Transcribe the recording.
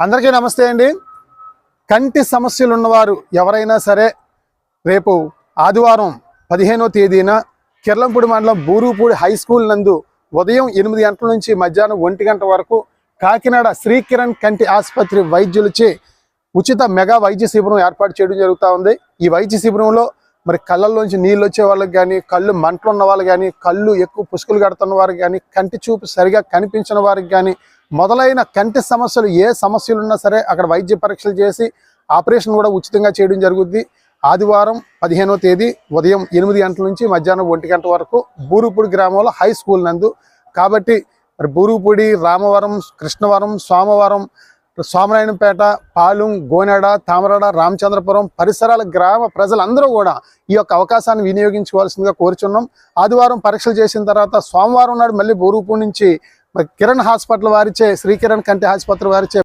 అందరికీ నమస్తే అండి. కంటి సమస్యలు ఉన్నవారు ఎవరైనా సరే రేపు ఆదివారం పదిహేనో తేదీన కిర్లంపూడి మండలం బూరుపూడి హై స్కూల్ నందు ఉదయం ఎనిమిది గంటల నుంచి మధ్యాహ్నం ఒంటి గంట వరకు కాకినాడ శ్రీకిరణ్ కంటి ఆసుపత్రి వైద్యులచే ఉచిత మెగా వైద్య శిబిరం ఏర్పాటు చేయడం జరుగుతూ ఉంది. ఈ వైద్య శిబిరంలో మరి కళ్ళల్లోంచి నీళ్ళు వచ్చే వాళ్ళకి కానీ కళ్ళు మంటలు ఉన్న వాళ్ళు కానీ కళ్ళు ఎక్కువ పుసుకులు కడుతున్న వారికి కానీ కంటి చూపు సరిగా కనిపించిన వారికి కానీ మొదలైన కంటి సమస్యలు ఏ సమస్యలు ఉన్నా సరే అక్కడ వైద్య పరీక్షలు చేసి ఆపరేషన్ కూడా ఉచితంగా చేయడం జరుగుద్ది. ఆదివారం పదిహేనో తేదీ ఉదయం ఎనిమిది గంటల నుంచి మధ్యాహ్నం ఒంటి గంట వరకు బూరుపూడి గ్రామంలో హై స్కూల్ నందు. కాబట్టి మరి బూరుపూడి రామవరం కృష్ణవరం సోమవరం సోమనారాయణపేట పాలెం గోనెడ తామరాడ రామచంద్రపురం పరిసరాల గ్రామ ప్రజలందరూ కూడా ఈ యొక్క అవకాశాన్ని వినియోగించుకోవాల్సిందిగా కోరుచున్నాం. ఆదివారం పరీక్షలు చేసిన తర్వాత సోమవారం నాడు మళ్ళీ బూరుపూడి నుంచి మరి కిరణ్ హాస్పిటల్ వారిచే శ్రీకిరణ్ కంటి ఆసుపత్రి వారిచే